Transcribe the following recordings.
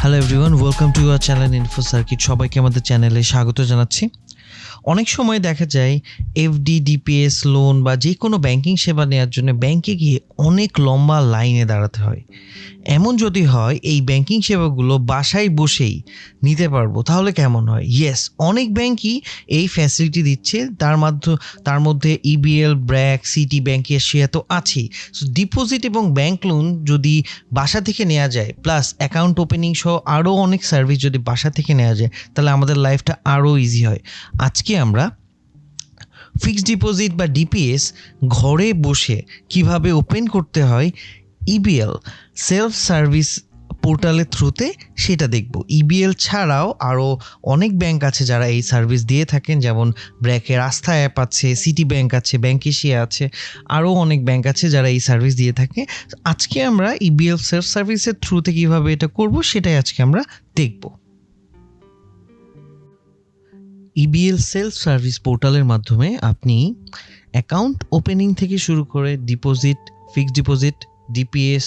Hello everyone welcome to your channel info circuit সবাইকে আমাদের চ্যানেলে স্বাগত জানাচ্ছি। অনেক সময় দেখা যায় এফডি ডিপিএস লোন বা যে কোনো ব্যাংকিং সেবা নেওয়ার জন্য ব্যাংকে গিয়ে অনেক লম্বা লাইনে দাঁড়াতে হয়। এমন যদি হয়, এই ব্যাংকিং সেবাগুলো বাসায় বসেই নিতে পারব, তাহলে কেমন হয়? ইয়েস অনেক ব্যাংকই এই ফ্যাসিলিটি দিচ্ছে, তার মাধ্যমে তার মধ্যে EBL BRAC City Bank Asia তো আছেই। সো ডিপোজিট এবং ব্যাংক লোন যদি বাসা থেকে নেওয়া যায় প্লাস অ্যাকাউন্ট ওপেনিং সহ আরও অনেক সার্ভিস যদি বাসা থেকে নেওয়া যায়, তাহলে আমাদের লাইফটা আরও ইজি হয়। আজকে আমরা ফিক্সড ডিপোজিট বা ডিপিএস ঘরে বসে কীভাবে ওপেন করতে হয় ইবিএল সেলফ সার্ভিস পোর্টালের থ্রুতে সেটা দেখব। ইবিএল ছাড়াও আরও অনেক ব্যাংক আছে যারা এই সার্ভিস দিয়ে থাকেন, যেমন ব্র্যাকের আস্থা অ্যাপ আছে সিটি ব্যাংক আছে ব্যাংক এশিয়া আছে আরও অনেক ব্যাংক আছে যারা এই সার্ভিস দিয়ে থাকে। আজকে আমরা ইবিএল সেলফ সার্ভিসের থ্রুতে কীভাবে এটা করব সেটাই আজকে আমরা দেখব। ইবিএল সেলফ সার্ভিস পোর্টালের মাধ্যমে আপনি অ্যাকাউন্ট ওপেনিং থেকে শুরু করে deposit fixed deposit DPS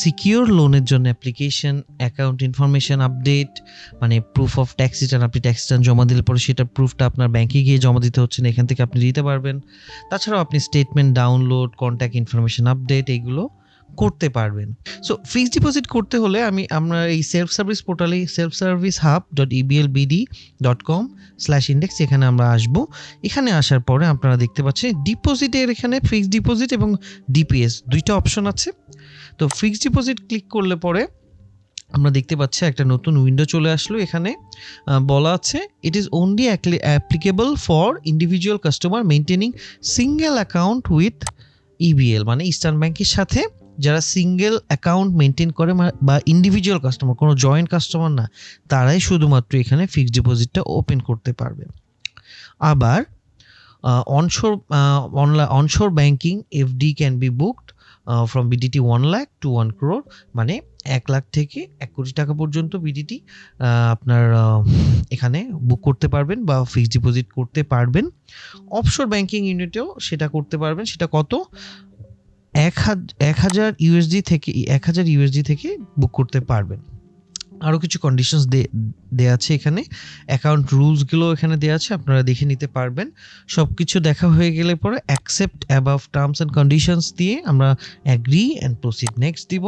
secure লোনের জন্য অ্যাপ্লিকেশন অ্যাকাউন্ট ইনফরমেশন আপডেট মানে প্রুফ অফ ট্যাক্স রিটার্ন আপনি ট্যাক্স রিটার্ন জমা দিলে পরে সেটা প্রুফটা আপনার ব্যাংকে গিয়ে জমা দিতে হচ্ছে না, এখান থেকে আপনি দিতে পারবেন। তাছাড়াও আপনি statement download contact information update এগুলো করতে পারবেন। সো ফিক্সড ডিপোজিট করতে হলে আমি, আমরা এই সেলফ সার্ভিস পোর্টালে self service hub dot EBL BD dot com slash index এখানে আমরা আসব। এখানে আসার পরে আপনারা দেখতে পাচ্ছেন ডিপোজিটের এখানে ফিক্সড ডিপোজিট এবং ডিপিএস দুইটা অপশন আছে। তো ফিক্সড ডিপোজিট ক্লিক করলে পরে আমরা দেখতে পাচ্ছি একটা নতুন উইন্ডো চলে আসলো এখানে। বলা আছে it is only applicable for individual customer maintaining single account with EBL মানে ইস্টার্ন ব্যাংকের সাথে। যারা সিঙ্গেল অ্যাকাউন্ট মেনটেন করে বা ইন্ডিভিজুয়াল কাস্টমার কোনো জয়েন্ট কাস্টমার না, তারাই শুধুমাত্র এখানে ফিক্সড ডিপোজিটটা ওপেন করতে পারবে। আবার onshore onshore banking FD can be booked from BDT one lakh to one crore মানে এক লাখ থেকে এক কোটি টাকা পর্যন্ত বিডিটি আপনার এখানে বুক করতে পারবেন বা ফিক্সড ডিপোজিট করতে পারবেন। অফশোর ব্যাংকিং ইউনিটেও সেটা করতে পারবেন। সেটা কত? এক এক হাজার ইউএসডি থেকে, এক হাজার ইউএসডি থেকে বুক করতে পারবেন। আরও কিছু কন্ডিশনস দেওয়া আছে এখানে। অ্যাকাউন্ট রুলসগুলো এখানে দেওয়া আছে, আপনারা দেখে নিতে পারবেন। সব কিছু দেখা হয়ে গেলে পরে accept above terms and conditions দিয়ে আমরা অ্যাগ্রি অ্যান্ড প্রসিড নেক্সট দিব।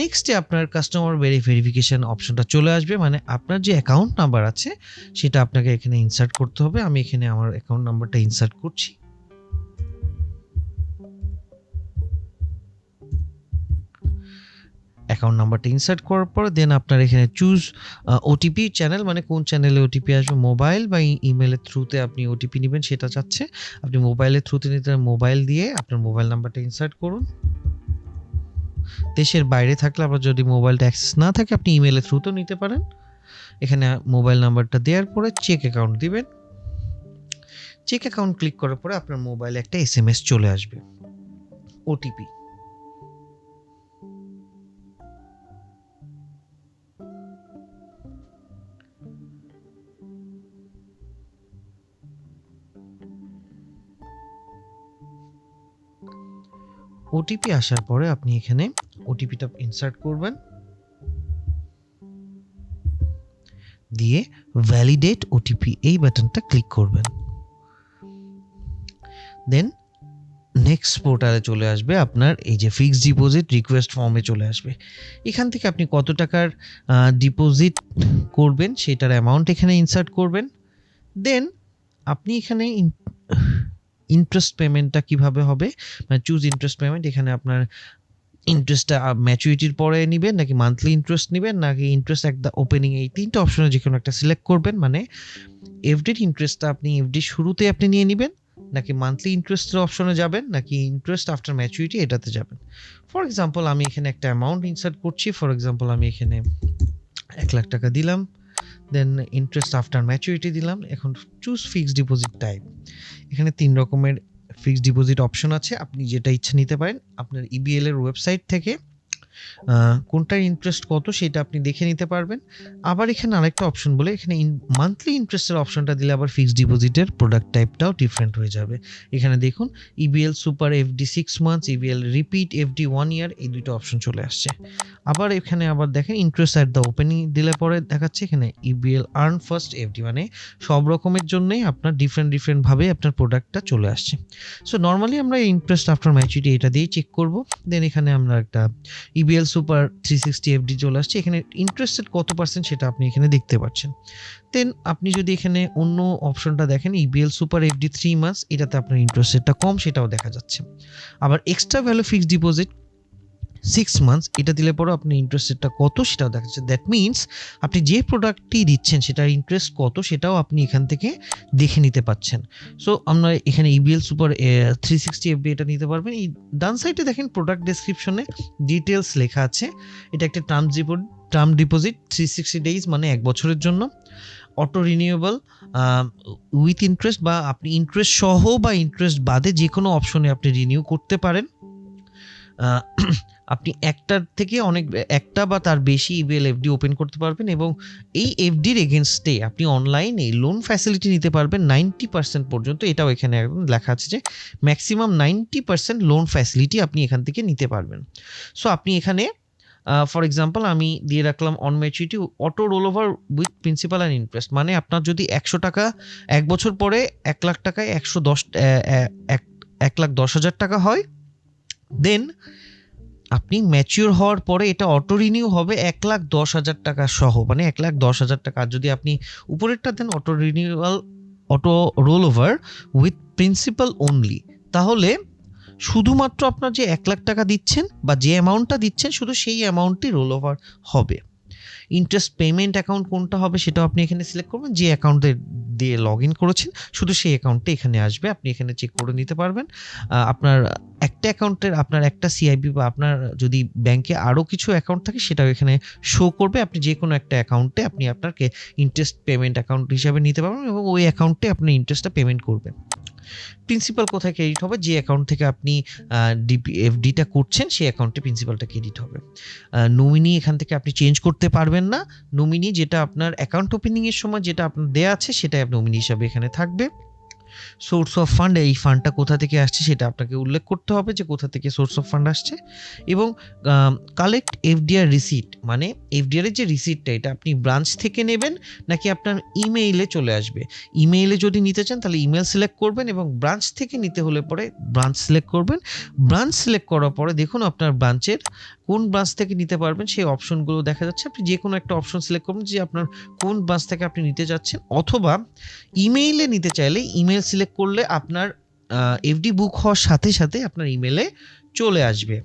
নেক্সটে আপনার কাস্টমার ভেরি ভেরিফিকেশান অপশনটা চলে আসবে মানে আপনার যে অ্যাকাউন্ট নাম্বার আছে, সেটা আপনাকে এখানে ইনসার্ট করতে হবে। আমি এখানে আমার অ্যাকাউন্ট নাম্বারটা ইনসার্ট করছি। অ্যাকাউন্ট নাম্বারটা ইনসার্ট করার পর দেন আপনার এখানে চুজ ওটিপি চ্যানেল মানে কোন চ্যানেলে ওটিপি আসবে মোবাইল বা ইমেলের থ্রুতে আপনি ওটিপি নেবেন, সেটা চাচ্ছে। আপনি মোবাইলের থ্রুতে নিতে মোবাইল দিয়ে আপনার মোবাইল নাম্বারটা ইনসার্ট করুন। দেশের বাইরে থাকলে আবার যদি মোবাইলটা অ্যাক্সেস না থাকে, আপনি ইমেলের থ্রুতেও নিতে পারেন। এখানে মোবাইল নাম্বারটা দেওয়ার পরে চেক অ্যাকাউন্ট দিবেন। চেক অ্যাকাউন্ট ক্লিক করার পরে আপনার মোবাইলে একটা এস চলে আসবে ওটিপি ওটিপি আসার পরে আপনি এখানে ওটিপিটা ইনসার্ট করবেন। দিয়ে ভ্যালিডেট ওটিপি এই বাটনটা ক্লিক করবেন। দেন নেক্সট পোর্টালে চলে আসবে আপনার এই যে ফিক্সড ডিপোজিট রিকোয়েস্ট ফর্মে চলে আসবে। এখান থেকে আপনি কত টাকার ডিপোজিট করবেন সেটার অ্যামাউন্ট এখানে ইনসার্ট করবেন। দেন আপনি এখানে ইন্টারেস্ট পেমেন্টটা কীভাবে হবে? মানে চুজ ইন্টারেস্ট পেমেন্ট এখানে আপনার ইন্টারেস্টটা ম্যাচুরিটির পরে নেবেন, নাকি মান্থলি ইন্টারেস্ট নেবেন, নাকি ইন্টারেস্ট এক দ্য ওপেনিং এই তিনটা অপশনে যে কোনো একটা সিলেক্ট করবেন। মানে এফডির ইন্টারেস্টটা আপনি এফডি শুরুতে আপনি নিয়ে নেবেন, নাকি মান্থলি ইন্টারেস্টের অপশনে যাবেন, নাকি ইন্টারেস্ট আফটার ম্যাচুরিটি এটাতে যাবেন। ফর এক্সাম্পল আমি এখানে একটা অ্যামাউন্ট ইনসার্ট করছি। ফর এক্সাম্পল আমি এখানে এক লাখ টাকা দিলাম। দেন ইন্টারেস্ট আফটার ম্যাচুরিটি দিলাম। এখন চুজ ফিক্সড ডিপোজিট টাইপ এখানে তিন রকমের ফিক্সড ডিপোজিট অপশন আছে। আপনি যেটা ইচ্ছা নিতে পারেন, আপনার ইবিএল এর ওয়েবসাইট থেকে কোনটার ইন্টারেস্ট কত সেটা আপনি দেখে নিতে পারবেন। আবার এখানে আরেকটা অপশন বলে, এখানে মান্থলি ইন্টারেস্টের অপশনটা দিলে আবার ফিক্সড ডিপোজিটের প্রোডাক্ট টাইপটাও ডিফারেন্ট হয়ে যাবে। এখানে দেখুন EBL super FD six months EBL repeat FD one year এই দুটো অপশন চলে আসছে। আবার এখানে আবার দেখেন ইন্টারেস্ট অ্যাট দ্য ওপেনিং দিলে পরে দেখাচ্ছে, এখানে ইবিএল আর্ন ফার্স্ট এফডি মানে সব রকমের জন্যই আপনার ডিফারেন্ট ডিফারেন্টভাবে আপনার প্রোডাক্টটা চলে আসছে। সো নর্মালি আমরা ইন্টারেস্ট আফটার ম্যাচুরিটি এটা দিয়েই চেক করব। দেন এখানে আমরা একটা E EBL super three sixty FD চলে আসছে। এখানে ইন্টারেস্টেড কত পার্সেন্ট সেটা আপনি এখানে দেখতে পাচ্ছেন। দেন আপনি যদি এখানে অন্য অপশনটা দেখেন EBL super FD three months এটাতে আপনার ইন্টারেস্ট রেটটা কম, সেটাও দেখা যাচ্ছে। আবার extra value fixed deposit six months এটা দিলে পরেও আপনি ইন্টারেস্ট রেটটা কত সেটাও দেখা যাচ্ছে। দ্যাট মিনস আপনি যে প্রোডাক্টটি দিচ্ছেন, সেটার ইন্টারেস্ট কত সেটাও আপনি এখান থেকে দেখে নিতে পাচ্ছেন। সো আমরা এখানে EBL super three sixty FD এটা নিতে পারবেন। এই ডান সাইডে দেখেন প্রোডাক্ট ডেসক্রিপশনে ডিটেলস লেখা আছে। এটা একটা term deposit term deposit three sixty days মানে এক বছরের জন্য। অটো রিনিউয়েবল উইথ ইন্টারেস্ট বা আপনি ইন্টারেস্ট সহ বা ইন্টারেস্ট বাদে যে কোনো অপশনে আপনি রিনিউ করতে পারেন। আপনি একটার থেকে অনেক, একটা বা তার বেশি ইবিএল এফডি ওপেন করতে পারবেন এবং এই এফডির এগেনস্টে আপনি অনলাইনে লোন ফ্যাসিলিটি নিতে পারবেন নাইনটি পার্সেন্ট পর্যন্ত। এটাও এখানে একদম লেখা আছে যে maximum ninety percent loan facility আপনি এখান থেকে নিতে পারবেন। সো আপনি এখানে ফর এক্সাম্পল আমি দিয়ে রাখলাম on maturity auto roll over with principal and interest মানে আপনার যদি একশো টাকা এক বছর পরে এক লাখ টাকায় একশো দশ এক লাখ দশ হাজার টাকা হয় দেন আপনি ম্যাচিওর হওয়ার পরে এটা অটো রিনিউ হবে এক লাখ দশ হাজার টাকা সহ মানে এক লাখ দশ হাজার টাকা। যদি আপনি উপরেরটা দেন auto renewal auto roll over with principal only তাহলে শুধুমাত্র আপনার যে এক লাখ টাকা দিচ্ছেন বা যে অ্যামাউন্টটা দিচ্ছেন, শুধু সেই অ্যামাউন্টটি রোল ওভার হবে। ইন্টারেস্ট পেমেন্ট অ্যাকাউন্ট কোনটা হবে সেটাও আপনি এখানে সিলেক্ট করবেন। যে অ্যাকাউন্টে দিয়ে লগ ইন করেছেন, শুধু সেই অ্যাকাউন্টটা এখানে আসবে, আপনি এখানে চেক করে নিতে পারবেন। আপনার একটা অ্যাকাউন্টের আপনার একটা সিআইবি বা আপনার যদি ব্যাংকে আরও কিছু অ্যাকাউন্ট থাকে, সেটাও এখানে শো করবে। আপনি যে কোনো একটা অ্যাকাউন্টে আপনি আপনাকে ইন্টারেস্ট পেমেন্ট অ্যাকাউন্ট হিসাবে নিতে পারবেন এবং ওই অ্যাকাউন্টে আপনি ইন্টারেস্টটা পেমেন্ট করবেন। প্রিন্সিপাল কোথায় ক্রেডিট হবে? যে অ্যাকাউন্ট থেকে আপনি ডিপি এফডিটা করছেন, সেই অ্যাকাউন্টে প্রিন্সিপালটা ক্রেডিট হবে। নমিনি এখান থেকে আপনি চেঞ্জ করতে পারবেন না। নমিনি যেটা আপনার অ্যাকাউন্ট ওপেনিংয়ের সময় যেটা আপনার দেয়া আছে, সেটাই আপনি নমিনি হিসাবে এখানে থাকবে। সোর্স অফ ফান্ড এই ফান্ডটা কোথা থেকে আসছে সেটা আপনাকে উল্লেখ করতে হবে যে কোথা থেকে সোর্স অফ ফান্ড আসছে। এবং কালেক্ট এফডিআর রিসিট মানে এফডিআর এর যে রিসিটটা এটা আপনি ব্রাঞ্চ থেকে নেবেন নাকি আপনার ইমেইলে চলে আসবে? ইমেইলে যদি নিতে চান, তাহলে ইমেল সিলেক্ট করবেন এবং ব্রাঞ্চ থেকে নিতে হলে পরে ব্রাঞ্চ সিলেক্ট করবেন। ব্রাঞ্চ সিলেক্ট করার পরে দেখুন আপনার ব্রাঞ্চের কোন ব্রাঞ্চ থেকে নিতে পারবেন, সেই অপশনগুলো দেখা যাচ্ছে। আপনি যে কোনো একটা অপশন সিলেক্ট করবেন যে আপনার কোন ব্রাঞ্চ থেকে আপনি নিতে যাচ্ছেন, অথবা ইমেইলে নিতে চাইলে ইমেল সিলেক্ট করলে আপনার এফডি বুক হওয়ার সাথে সাথে আপনার ইমেলে চলে আসবে।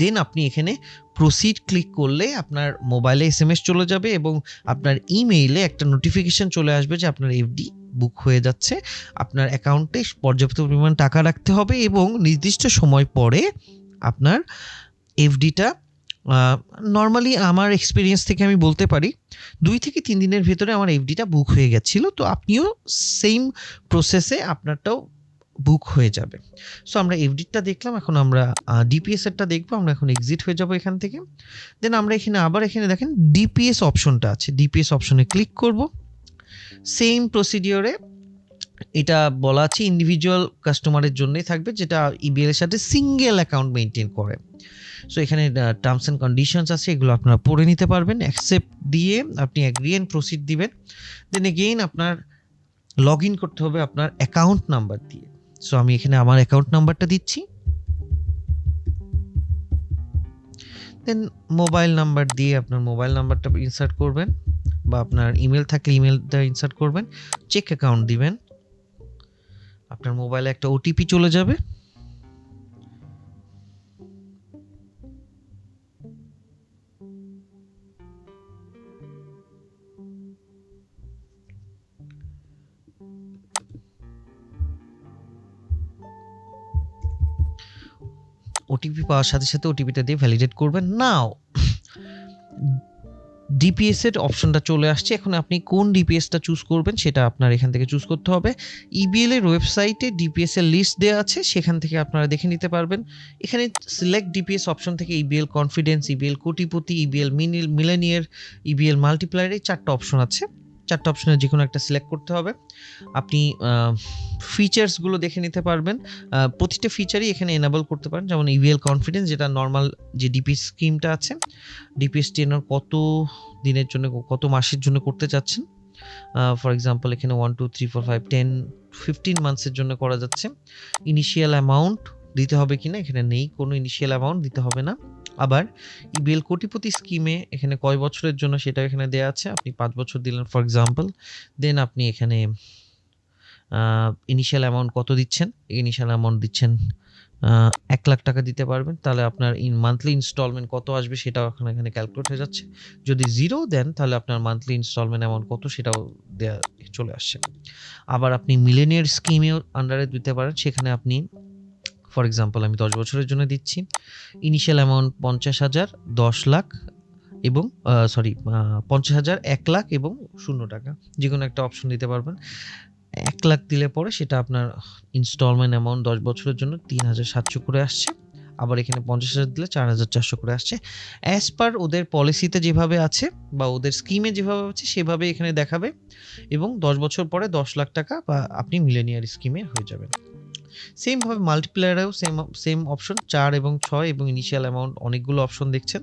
দেন আপনি এখানে প্রসিড ক্লিক করলে আপনার মোবাইলে এস এম এস চলে যাবে এবং আপনার ইমেইলে একটা নোটিফিকেশন চলে আসবে যে আপনার এফডি বুক হয়ে যাচ্ছে। আপনার অ্যাকাউন্টে পর্যাপ্ত পরিমাণ টাকা রাখতে হবে এবং নির্দিষ্ট সময় পরে আপনার এফডিটা নর্মালি আমার এক্সপিরিয়েন্স থেকে আমি বলতে পারি, দুই থেকে তিন দিনের ভেতরে আমার এফডিটা বুক হয়ে গেছিল, তো আপনিও সেম প্রসেসে আপনারটাও বুক হয়ে যাবে। সো আমরা এফডিটা দেখলাম, এখন আমরা ডিপিএস এরটা দেখব, আমরা এখন এক্সিট হয়ে যাব এখান থেকে। দেন আমরা এখানে আবার এখানে দেখেন ডিপিএস অপশনটা আছে ডিপিএস অপশনে ক্লিক করব। সেম প্রসিডিওরে এটা বলা আছে ইন্ডিভিজুয়াল কাস্টমারের জন্যই থাকবে, যেটা ইবিএল এর সাথে সিঙ্গেল অ্যাকাউন্ট মেনটেন করে। সো এখানে টার্মস অ্যান্ড কন্ডিশনস আছে, এগুলো আপনারা পড়ে নিতে পারবেন অ্যাকসেপ্ট দিয়ে আপনি অ্যাগ্রি অ্যান্ড প্রসিড দিবেন। দেন এগেইন আপনার লগ ইন করতে হবে আপনার অ্যাকাউন্ট নাম্বার দিয়ে। সো আমি এখানে আমার অ্যাকাউন্ট নাম্বারটা দিচ্ছি। দেন মোবাইল নাম্বার দিয়ে আপনার মোবাইল নাম্বারটা ইনসার্ট করবেন বা আপনার ইমেল থাকলে ইমেলটা ইনসার্ট করবেন। চেক অ্যাকাউন্ট দিবেন। আপনার মোবাইলে একটা ওটিপি চলে যাবে। ওটিপি পাওয়ার সাথে সাথে ওটিপিটা দিয়ে ভ্যালিডেট করবেন। নাও ডিপিএস এর অপশনটা চলে আসছে। এখন আপনি কোন ডিপিএসটা চুজ করবেন সেটা আপনার এখান থেকে চুজ করতে হবে। ইবিএল এর ওয়েবসাইটে ডিপিএস এর লিস্ট দেওয়া আছে, সেখান থেকে আপনারা দেখে নিতে পারবেন। এখানে সিলেক্ট ডিপিএস অপশন থেকে EBL confidence EBL Kotipoti EBL মিনিল millionaire EBL multiplier এই চারটা অপশন আছে। চারটা অপশনের যে কোনো একটা সিলেক্ট করতে হবে। আপনি ফিচার্সগুলো দেখে নিতে পারবেন। প্রতিটা ফিচারই এখানে এনাবল করতে পারেন। যেমন ইভিএল কনফিডেন্স যেটা নর্মাল যে ডিপি স্কিমটা আছে ডিপিএস টেনার কত দিনের জন্য, কত মাসের জন্য করতে চাচ্ছেন? ফর এক্সাম্পল এখানে one two three four five ten fifteen মান্থসের জন্য করা যাচ্ছে। ইনিশিয়াল অ্যামাউন্ট দিতে হবে কিনা? এখানে নেই, কোনো ইনিশিয়াল অ্যামাউন্ট দিতে হবে না। আবার বেল কোটিপতি স্কিমে এখানে কয় বছরের জন্য সেটা এখানে দেওয়া আছে? আপনি পাঁচ বছর দিলেন ফর এক্সাম্পল দেন আপনি এখানে ইনিশিয়াল অ্যামাউন্ট কত দিচ্ছেন? ইনিশিয়াল অ্যামাউন্ট দিচ্ছেন এক লাখ টাকা দিতে পারবেন। তাহলে আপনার ইন মান্থলি ইনস্টলমেন্ট কত আসবে সেটাও এখন এখানে ক্যালকুলেট হয়ে যাচ্ছে। যদি জিরো দেন, তাহলে আপনার মান্থলি ইনস্টলমেন্ট অ্যামাউন্ট কত সেটাও দেয়া চলে আসছে। আবার আপনি মিলেনিয়ার স্কিমেও আন্ডারে দিতে পারেন। সেখানে আপনি ফর এক্সাম্পল আমি দশ বছরের জন্য দিচ্ছি। ইনিশিয়াল অ্যামাউন্ট পঞ্চাশ হাজার, দশ লাখ এবং সরি পঞ্চাশ হাজার, এক লাখ এবং শূন্য টাকা। যে কোনো একটা অপশন দিতে পারবেন। এক লাখ দিলে পরে সেটা আপনার ইনস্টলমেন্ট অ্যামাউন্ট দশ বছরের জন্য তিন হাজার সাতশো করে আসছে। আবার এখানে পঞ্চাশ হাজার দিলে চার হাজার চারশো করে আসছে। অ্যাজ পার ওদের পলিসিতে যেভাবে আছে বা ওদের স্কিমে যেভাবে আছে, সেভাবে এখানে দেখাবে এবং দশ বছর পরে দশ লাখ টাকা বা আপনি মিলেনিয়ার স্কিমে হয়ে যাবেন। সেমভাবে মাল্টিপ্লেয়ারেও সেম সেম অপশন চার এবং ছয় এবং ইনিশিয়াল অ্যামাউন্ট অনেকগুলো অপশন দেখছেন।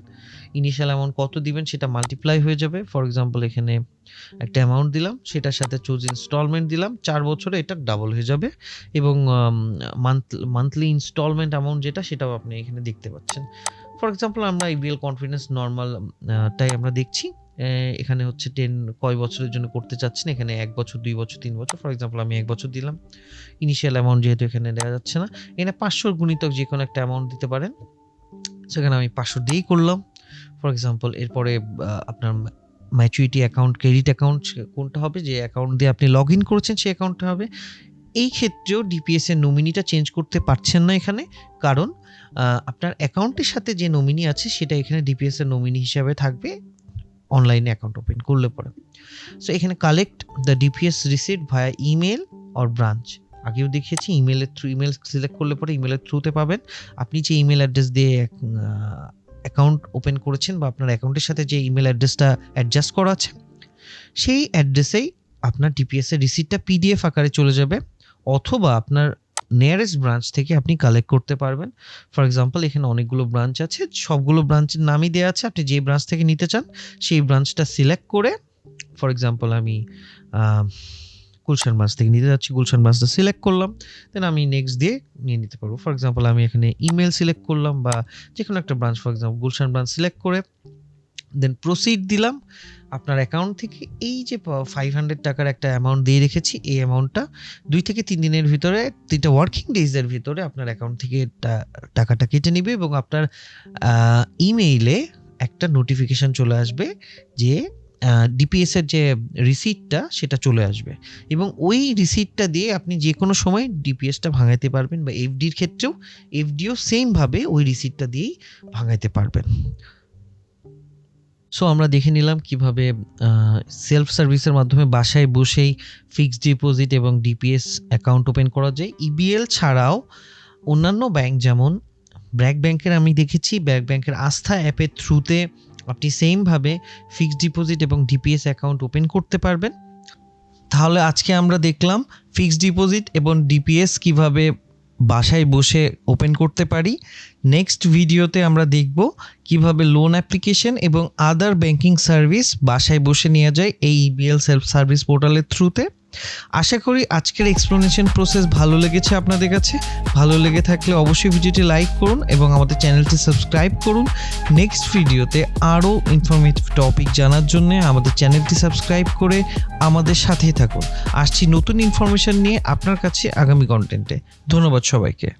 ইনিশিয়াল অ্যামাউন্ট কত দিবেন সেটা মাল্টিপ্লাই হয়ে যাবে। ফর এক্সাম্পল এখানে একটা অ্যামাউন্ট দিলাম, সেটার সাথে চুজ ইনস্টলমেন্ট দিলাম, চার বছরে এটা ডাবল হয়ে যাবে এবং মান্থ মান্থলি ইনস্টলমেন্ট অ্যামাউন্ট যেটা, সেটাও আপনি এখানে দেখতে পাচ্ছেন। ফর এক্সাম্পল আমরা ইবিএল কনফিডেন্স নর্মাল টাই আমরা দেখছি। এখানে হচ্ছে টেন কয় বছরের জন্য করতে চাচ্ছেন? এখানে এক বছর, দুই বছর, তিন বছর। ফর এক্সাম্পল আমি এক বছর দিলাম। ইনিশিয়াল অ্যামাউন্ট যেহেতু এখানে দেওয়া যাচ্ছে না। এখানে পাঁচশোর গুণিতক যে কোনো একটা অ্যামাউন্ট দিতে পারেন। সেখানে আমি পাঁচশো দিয়েই করলাম। ফর এক্সাম্পল এরপরে আপনার ম্যাচুরিটি অ্যাকাউন্ট ক্রেডিট অ্যাকাউন্ট কোনটা হবে? যে অ্যাকাউন্ট দিয়ে আপনি লগ ইন করেছেন, সেই অ্যাকাউন্টটা হবে। এই ক্ষেত্রেও ডিপিএস এর নমিনিটা চেঞ্জ করতে পারছেন না এখানে। কারণ আপনার অ্যাকাউন্টের সাথে যে নমিনি আছে, সেটা এখানে ডিপিএস এর নমিনি হিসাবে থাকবে। অনলাইনে অ্যাকাউন্ট ওপেন করলে পরে। সো এখানে collect the DPS receipt via email or branch আগেও দেখিয়েছি ইমেলের থ্রু ইমেল সিলেক্ট করলে পরে ইমেলের থ্রুতে পাবেন। আপনি যে ইমেল অ্যাড্রেস দিয়ে অ্যাকাউন্ট ওপেন করেছেন বা আপনার অ্যাকাউন্টের সাথে যে ইমেল অ্যাড্রেসটা অ্যাডজাস্ট করা আছে, সেই অ্যাড্রেসেই আপনার ডিপিএস এর রিসিটটা পিডিএফ আকারে চলে যাবে। অথবা আপনার নিয়ারেস্ট ব্রাঞ্চ থেকে আপনি কালেক্ট করতে পারবেন। ফর এক্সাম্পল এখানে অনেকগুলো ব্রাঞ্চ আছে, সবগুলো ব্রাঞ্চের নামই দেওয়া আছে। আপনি যে ব্রাঞ্চ থেকে নিতে চান, সেই ব্রাঞ্চটা সিলেক্ট করে ফর এক্সাম্পল আমি গুলশান ব্রাঞ্চ থেকে নিতে যাচ্ছি, গুলশান ব্রাঞ্চটা সিলেক্ট করলাম। দেন আমি নেক্সট দিয়ে নিয়ে নিতে পারব। ফর এক্সাম্পল আমি এখানে ইমেল সিলেক্ট করলাম বা যে কোনো একটা branch for example Gulshan branch select করে দেন প্রসিড দিলাম। আপনার অ্যাকাউন্ট থেকে এই যে ফাইভ হান্ড্রেড টাকার একটা অ্যামাউন্ট দিয়ে রেখেছি, এই অ্যামাউন্টটা দুই থেকে তিন দিনের ভিতরে, তিনটা ওয়ার্কিং ডেজের ভিতরে আপনার অ্যাকাউন্ট থেকে টাকাটা কেটে নেবে এবং আপনার ইমেইলে একটা নোটিফিকেশন চলে আসবে যে ডিপিএস এর যে রিসিটটা সেটা চলে আসবে। এবং ওই রিসিটটা দিয়ে আপনি যে কোনো সময় ডিপিএসটা ভাঙাইতে পারবেন বা এফডির ক্ষেত্রেও এফডিও সেমভাবে ওই রিসিটটা দিয়েই ভাঙাইতে পারবেন। সো আমরা দেখে নিলাম কীভাবে সেলফ সার্ভিসের মাধ্যমে বাসায় বসেই ফিক্সড ডিপোজিট এবং ডিপিএস অ্যাকাউন্ট ওপেন করা যায়। ইবিএল ছাড়াও অন্যান্য ব্যাংক যেমন ব্র্যাক ব্যাংকের আমি দেখেছি ব্র্যাক ব্যাংকের আস্থা অ্যাপের থ্রুতে আপনি সেমভাবে ফিক্সড ডিপোজিট এবং ডিপিএস অ্যাকাউন্ট ওপেন করতে পারবেন। তাহলে আজকে আমরা দেখলাম ফিক্সড ডিপোজিট এবং ডিপিএস কীভাবে বাসায় বসে ওপেন করতে পারি। নেক্সট ভিডিওতে আমরা দেখব কীভাবে লোন অ্যাপ্লিকেশন এবং আদার ব্যাংকিং সার্ভিস বাসায় বসে নেওয়া যায় এই ইবিএল সেলফ সার্ভিস পোর্টালের থ্রুতে আশা করি আজকের এক্সপ্লেনেশন প্রসেস ভালো লেগেছে আপনাদের কাছে। ভালো লেগে থাকলে অবশ্যই ভিডিওটি লাইক করুন এবং আমাদের চ্যানেলটি সাবস্ক্রাইব করুন। নেক্সট ভিডিওতে আরও ইনফরমেটিভ টপিক জানার জন্য আমাদের চ্যানেলটি সাবস্ক্রাইব করে আমাদের সাথেই থাকুন। আসছি নতুন ইনফরমেশন নিয়ে আপনার কাছে আগামী কন্টেন্টে ধন্যবাদ সবাইকে।